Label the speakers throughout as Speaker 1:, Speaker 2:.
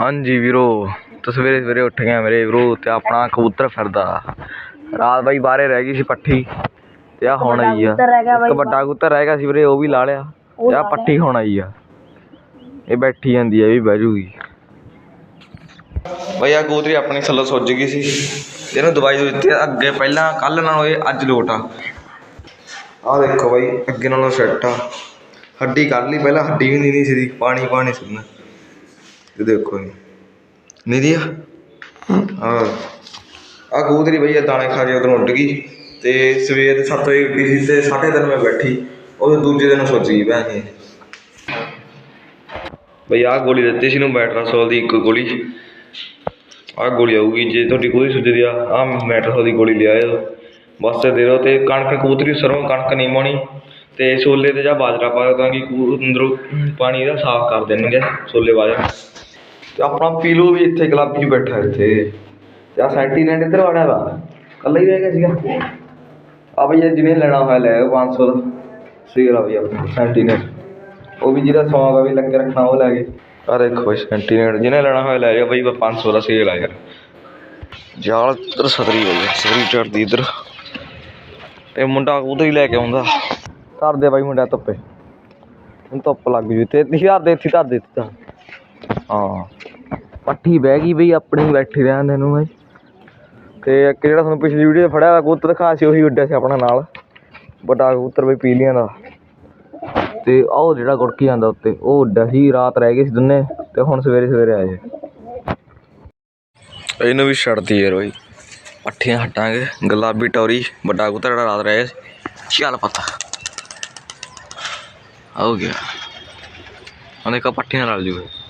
Speaker 1: ਹਾਂਜੀ ਵੀਰੋ ਤਾਂ ਸਵੇਰੇ ਸਵੇਰੇ ਉੱਠ ਗਿਆ ਮੇਰੇ ਵੀਰੋ ਤੇ ਆਪਣਾ ਕਬੂਤਰ ਫਿਰਦਾ। ਰਾਤ ਬਾਈ ਬਾਹਰੇ ਰਹਿ ਗਈ ਸੀ ਪੱਠੀ ਤੇ ਆ ਹੁਣ ਆਈ ਆ।
Speaker 2: ਕਬੂਤਰ ਰਹਿ ਗਿਆ ਬਾਈ
Speaker 1: ਇੱਕ ਵੱਡਾ ਕਬੂਤਰ ਰਹਿ ਗਿਆ ਸੀ ਵੀਰੇ ਉਹ ਵੀ ਲਾ ਲਿਆ ਤੇ ਆ ਪੱਠੀ ਹੁਣ ਆਈ ਆ। ਇਹ ਬੈਠੀ ਜਾਂਦੀ ਆ ਇਹ ਵੀ ਬਹਿ ਜੂਗੀ। ਬਈ ਆ ਕਬੂਤਰੀ ਆਪਣੀ ਥੱਲੋਂ ਸੁੱਜ ਗਈ ਸੀ। ਤੇ ਇਹਨੂੰ ਦਵਾਈ ਦੇ ਦਿੱਤੀ। ਅੱਗੇ ਪਹਿਲਾਂ ਕੱਲ ਨਾਲੋਂ ਇਹ ਅੱਜ ਲੋਟ ਆ। ਆ ਦੇਖੋ ਬਾਈ ਅੱਗੇ ਨਾਲੋਂ ਸੈੱਟ ਆ। ਹੱਡੀ ਕੱਢ ਲਈ ਪਹਿਲਾਂ ਹੱਡੀ ਵੀ ਨਹੀਂ ਨਹੀਂ ਸੀ ਪਾਣੀ ਪਾਣੀ ਸੀ ਨਾ ਇਹ ਦੇਖੋ ਜੀ। ਨੀਦੀ ਆ? ਆ ਕਬੂਤਰੀ ਬਈ ਦਾਣੇ ਖਾ ਕੇ ਉਧਰੋਂ ਉੱਡ ਗਈ ਤੇ ਸਵੇਰ ਦੇ 7 ਵਜੇ ਉੱਡੀ ਸੀ ਤੇ 3:30 ਵਜੇ ਬੈਠੀ। ਉਹ ਦੂਜੇ ਦਿਨ ਸੁੱਜ ਗਈ ਭੈਣ ਜੀ। ਬਈ ਆਹ ਗੋਲੀ ਦਿੱਤੀ ਸੀ ਨੂੰ ਮੈਟਰਾਸੋਲ ਦੀ ਇੱਕ ਗੋਲੀ ਆਹ ਗੋਲੀ ਆਊਗੀ, ਜੇ ਤੁਹਾਡੀ ਕੋਈ ਸੁੱਜਦੀ ਆ, ਆਹ ਮੈਟਰਾਸੋਲ ਦੀ ਗੋਲੀ ਲਿਆਇਓ ਬਸ ਤੇ ਦੇ ਦਿਓ ਤੇ ਕਣਕ, ਕਬੂਤਰੀ ਸਰੋਂ, ਕਣਕ ਨਹੀਂ ਪਾਉਣੀ ਤੇ ਛੋਲੇ ਤੇ ਜਾਂ ਬਾਜਰਾ ਪਾਇਓ ਤਾਂ ਕਿ ਅੰਦਰੋਂ ਪਾਣੀ ਇਹਦਾ ਸਾਫ਼ ਕਰ ਦੇਣਗੇ। ਛੋਲੇ ਬਾਜਰਾ ਤੇ ਆਪਣਾ ਪੀਲੋ ਵੀ ਇੱਥੇ ਗੁਲਾਬੀ ਬੈਠਾ ਇੱਥੇ। ਤੇ ਆ ਸੈਂਟੀਨੈਂਟ ਇੱਧਰ ਵੜਿਆ ਵਾ ਕੱਲਾ ਹੀ ਰਹਿ ਗਿਆ ਸੀਗਾ। ਆ ਬਈ ਜਿਹਨੇ ਲੈਣਾ ਹੋਇਆ ਲੈ 500 ਦਾ। ਸੀਗਾ ਬਈ ਆਪਣਾ, ਸੈਂਟੀਨੈਂਟ। ਉਹ ਵੀ ਜਿਹਦਾ ਸੌਂਗ ਆ ਵੀ ਲੱਗੇ ਰੱਖਣਾ ਉਹ ਲੈ ਗਏ। ਆ ਦੇਖੋ ਬਈ ਸੈਂਟੀਨੈਂਟ, ਜਿਹਨੇ ਲੈਣਾ ਹੋਇਆ ਲੈ ਜਾਓ ਬਈ 500 ਦਾ ਸੇਲ ਆ ਯਾਰ। ਜਾਲ ਇੱਧਰ ਸਤਰੀ ਹੋਈ ਸਤਰੀ ਚੜਦੀ ਇੱਧਰ। ਇਹ ਮੁੰਡਾ ਉਧਰ ਹੀ ਲੈ ਕੇ ਆਉਂਦਾ। ਧਰ ਦੇ ਬਾਈ ਮੁੰਡਾ ਧੁੱਪੇ। ਹੁਣ ਧੁੱਪ ਲੱਗ ਜੂ। ਤੇ ਹਜ਼ਾਰ ਦੇ, ਇੱਥੇ ਧਰ ਦੇ, ਇੱਥੇ ਹਾਂ। ਪੱਠੀ ਬਹਿ ਗਈ ਬਈ, ਆਪਣੀ ਬੈਠੀ ਰਹਿਣ ਦੇ ਨੂੰ ਬਾਈ। ਤੇ ਇੱਕ ਜਿਹੜਾ ਤੁਹਾਨੂੰ ਪਿਛਲੀ ਵੀਡੀਓ 'ਚ ਫੜਿਆ ਹੋਇਆ ਕਬੂਤਰ ਦਿਖਾ ਸੀ, ਉਹੀ ਉੱਡਿਆ ਸੀ ਆਪਣਾ ਨਾਲ। ਵੱਡਾ ਕਬੂਤਰ ਬਈ ਪੀਲੀਆਂ ਦਾ। ਤੇ ਉਹ ਜਿਹੜਾ ਗੁੜਕੀ ਜਾਂਦਾ ਉੱਤੇ, ਉਹ ਉੱਡਿਆ ਸੀ, ਰਾਤ ਰਹਿ ਗਏ ਸੀ ਦੋਨੇ, ਤੇ ਹੁਣ ਸਵੇਰੇ ਸਵੇਰੇ ਆਏ ਇਹਨੂੰ ਵੀ ਛੱਡਦੀ ਯਾਰ ਬਈ। ਪੱਠੀਆਂ ਹਟਾਂਗੇ, ਗੁਲਾਬੀ ਟੌਰੀ, ਵੱਡਾ ਕਬੂਤਰ ਜਿਹੜਾ ਰਾਤ ਰਹਿ ਗਿਆ ਸੀ। ਚੱਲ ਪਤਾ। ਹੋ ਗਿਆ। ਉਹਨੇ ਕਾ ਪੱਠੀਆਂ ਰਲ ਜੂਗੇ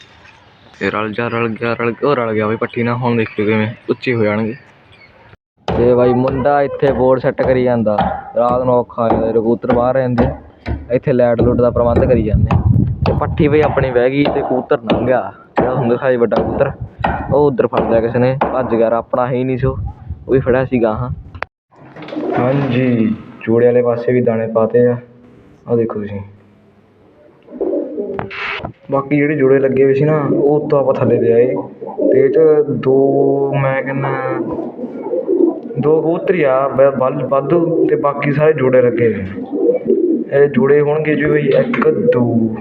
Speaker 1: ਤੇ ਰਲ ਜਾ, ਰਲ ਗਿਆ ਰਲ ਗਿਆ ਉਹ ਰਲ ਗਿਆ ਬਈ, ਪੱਠੀ ਨਾਲ ਹੁਣ ਦੇਖਿਓ ਕਿਵੇਂ, ਉੱਚੇ ਹੋ ਜਾਣਗੇ। ਤੇ ਬਾਈ ਮੁੰਡਾ ਇੱਥੇ ਬੋਰਡ ਸੈੱਟ ਕਰੀ ਜਾਂਦਾ, ਰਾਤ ਨੂੰ ਔਖਾ ਹੋ ਜਾਂਦਾ ਕਬੂਤਰ ਬਾਹਰ ਰਹਿੰਦੇ ਇੱਥੇ ਲਾਈਟ ਲੂਟ ਦਾ ਪ੍ਰਬੰਧ ਕਰੀ ਜਾਂਦੇ ਆ। ਤੇ ਪੱਠੀ ਬਈ ਆਪਣੀ ਬਹਿ ਗਈ ਤੇ ਕਬੂਤਰ ਲੰਘ ਗਿਆ, ਜਿਹੜਾ ਹੁੰਦਾ ਦਿਖਾਈ ਵੱਡਾ ਕਬੂਤਰ, ਉਹ ਉਧਰ ਫੜ ਲਿਆ ਕਿਸੇ ਨੇ, ਭੱਜ ਗਿਆ ਆਪਣਾ ਹੀ ਨਹੀਂ ਸੋ ਉਹ ਵੀ ਫੜਿਆ ਸੀ ਗਾਹਾਂ ਹਾਂਜੀ, ਜੋੜੇ ਵਾਲੇ ਪਾਸੇ ਵੀ ਦਾਣੇ ਪਾਤੇ ਆ ਆ ਦੇਖੋ ਤੁਸੀਂ। ਬਾਕੀ ਜਿਹੜੇ ਜੋੜੇ ਲੱਗੇ ਹੋਏ ਸੀ ਨਾ, ਉਹ ਤੋਂ ਆਪਾਂ ਥੱਲੇ ਦੇ ਆਏ। ਤੇ ਇਹ 'ਚ ਦੋ, ਮੈਂ ਕਹਿੰਦਾ, ਦੋ ਕਬੂਤਰ ਹੀ ਆ, ਬ- ਵੱਲ ਵਾਧੂ, ਤੇ ਬਾਕੀ ਸਾਰੇ ਜੋੜੇ ਲੱਗੇ ਹੋਏ ਇਹ ਜੋੜੇ ਹੋਣਗੇ ਜੀ ਬਈ ਇੱਕ, ਦੋ,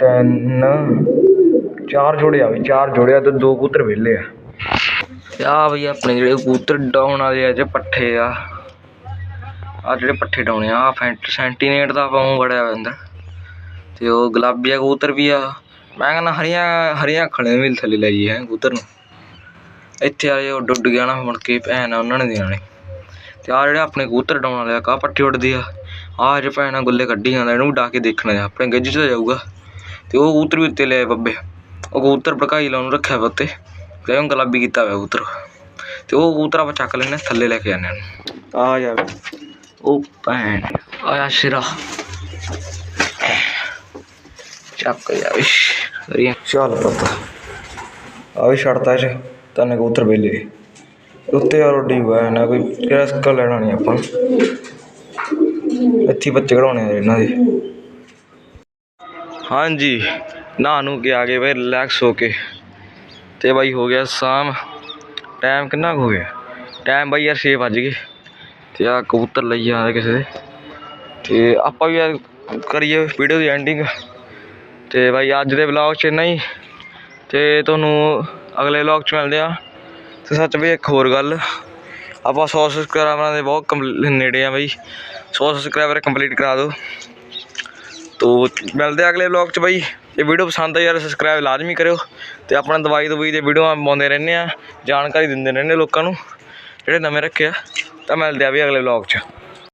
Speaker 1: ਤਿੰਨ, ਚਾਰ ਜੋੜੇ ਆ ਵੀ ਚਾਰ ਜੋੜੇ ਆ ਤੇ ਦੋ ਕਬੂਤਰ ਵਿਹਲੇ ਆ। ਤੇ ਆ ਬਈ ਆਪਣੇ ਜਿਹੜੇ ਕਬੂਤਰ ਡਾਉਣ ਵਾਲੇ ਆ ਜੇ ਪੱਠੇ ਆ। ਆ ਜਿਹੜੇ ਪੱਠੇ ਡਾਉਣੇ ਆ ਆ ਫੈਂਟ ਸੈਂਟੀਨੇਟ ਦਾ ਪਾਉਂ ਬੜਿਆ ਹੋਇਆ ਤੇ ਉਹ ਗੁਲਾਬੀਆ ਕਬੂਤਰ ਵੀ ਆ। ਮੈਂ ਕਹਿੰਦਾ ਹਰੀਆਂ ਹਰੀਆਂ ਖੜੇ ਵੀ ਥੱਲੇ ਲੈ ਜੀ ਹੈ ਕਬੂਤਰ ਨੂੰ। ਇੱਥੇ ਆਏ ਉਹ ਡੁੱਡ ਗਿਆ ਨਾ ਮੁੜ ਕੇ ਭੈਣ ਆ ਉਹਨਾਂ ਨੇ ਦੇਣਾ ਨੇ। ਤੇ ਆ ਜਿਹੜੇ ਆਪਣੇ ਕਬੂਤਰ ਡਾਉਣ ਵਾਲੇ ਆ ਕਾ ਪੱਠੇ ਉੱਡਦੀ ਆ। ਆ ਜੇ ਭੈਣਾ ਗੁੱਲੇ ਕੱਢੀ ਜਾਂਦਾ ਇਹਨੂੰ ਵੀ ਡਾ ਕੇ ਦੇਖਣਾ ਆ ਆਪਣੇ ਗੱਜ 'ਚ ਜਾਊਗਾ। ਤੇ ਉਹ ਕਬੂਤਰ ਵੀ ਉੱਤੇ ਲਿਆਏ ਬੱਬੇ। ਉਹ ਕਬੂਤਰ ਭੜਕਾਈ ਲਾਉਣ ਰੱਖਿਆ ਵਾ ਉੱਤੇ। ਤੇ ਉਹ ਗੁਲਾਬੀ ਕੀਤਾ ਹੋਇਆ ਕਬੂਤਰ। ਤੇ ਉਹ ਕਬੂਤਰ ਆਪਾਂ ਚੱਕ ਲੈਣੇ ਥੱਲੇ ਲੈ ਕੇ ਜਾਂਦੇ ਹਾਂ। ਆ ਜਾ। ਉਹ ਭੈਣ ਆਇਆ ਸਿਰਾ। ਚੱਕ ਜਾ ਵਿਸ਼ ਚੱਲ ਪਤਾ। ਆ ਵੀ ਛੱਡਤਾ ਚ ਤਨੇ ਕਬੂਤਰ ਵੇਲੇ। ਉੱਤੇ ਆ ਰੋਡੀ ਹੋਇਆ ਨਾ ਕੋਈ ਰਿਸਕ ਲੈਣਾ ਨਹੀਂ ਆਪਾਂ ਇੱਥੇ ਬੱਚੇ ਕਢਾਉਣੇ ਆ ਇਹਨਾਂ ਦੇ। ਹਾਂਜੀ। ਨਹਾ ਨੂੰ ਕੇ ਆ ਗਏ ਬਈ ਰਿਲੈਕਸ ਹੋ ਕੇ। ਤੇ ਬਾਈ ਹੋ ਗਿਆ ਸ਼ਾਮ। ਟਾਈਮ ਕਿੰਨਾ ਕੁ ਹੋ ਗਿਆ? ਟਾਈਮ ਬਾਈ ਯਾਰ 6 ਵੱਜ ਗਏ। ਤੇ ਆ ਕਬੂਤਰ ਲਈ ਆ ਕਿਸੇ ਦੇ। ਤੇ ਆਪਾਂ ਵੀ ਯਾਰ ਕਰੀਏ ਵੀਡੀਓ ਦੀ ਐਂਡਿੰਗ ਤੇ ਬਾਈ ਅੱਜ ਦੇ ਵਲੌਗ 'ਚ ਇੰਨਾ ਹੀ। ਤੇ ਤੁਹਾਨੂੰ ਅਗਲੇ ਵਲੌਗ 'ਚ ਮਿਲਦੇ ਆ ਤੇ ਸੱਚ ਵੀ ਇੱਕ ਹੋਰ ਗੱਲ। ਆਪਾਂ 100 ਸਬਸਕ੍ਰਾਈਬਰਾਂ ਦੇ ਬਹੁਤ ਕੰਪਲ- ਨੇੜੇ ਆ ਬਾਈ। 100 ਸਬਸਕ੍ਰਾਈਬਰ ਕੰਪਲੀਟ ਕਰਾ ਦਿਓ। ਤੋ ਮਿਲਦੇ ਆ ਅਗਲੇ ਵਲੌਗ 'ਚ ਬਾਈ। ਇਹ ਵੀਡੀਓ ਪਸੰਦ ਆਈ ਯਾਰ ਸਬਸਕ੍ਰਾਈਬ ਲਾਜ਼ਮੀ ਕਰਿਓ। ਤੇ ਆਪਣਾ ਦਵਾਈ ਦਵਾਈ ਦੇ ਵੀਡੀਓ ਪਾਉਂਦੇ ਰਹਿੰਦੇ ਆ ਜਾਣਕਾਰੀ ਦਿੰਦੇ ਰਹਿੰਦੇ ਲੋਕਾਂ ਨੂੰ। ਜਿਹੜੇ ਨਵੇਂ ਰੱਖੇ ਆ। ਤਾਂ ਮਿਲਦੇ ਆ ਵੀ ਅਗਲੇ ਵਲੌਗ 'ਚ।